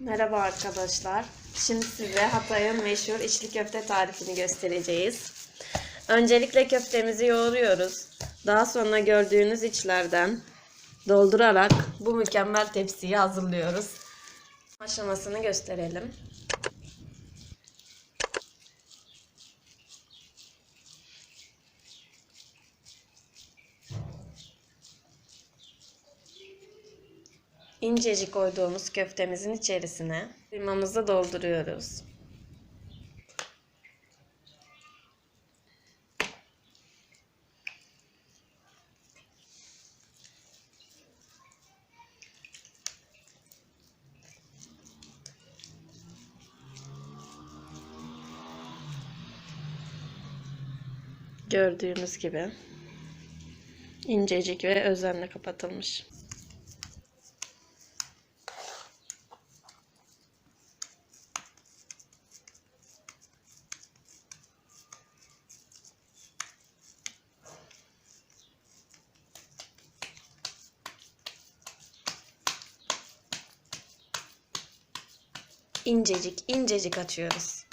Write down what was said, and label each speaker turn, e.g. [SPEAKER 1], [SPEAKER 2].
[SPEAKER 1] Merhaba arkadaşlar. Şimdi size Hatay'ın meşhur içli köfte tarifini göstereceğiz. Öncelikle köftemizi yoğuruyoruz. Daha sonra gördüğünüz içlerden doldurarak bu mükemmel tepsiyi hazırlıyoruz. Aşamasını gösterelim. İncecik koyduğumuz köftemizin içerisine kıymamızı dolduruyoruz. Gördüğünüz gibi incecik ve özenle kapatılmış. İncecik incecik açıyoruz.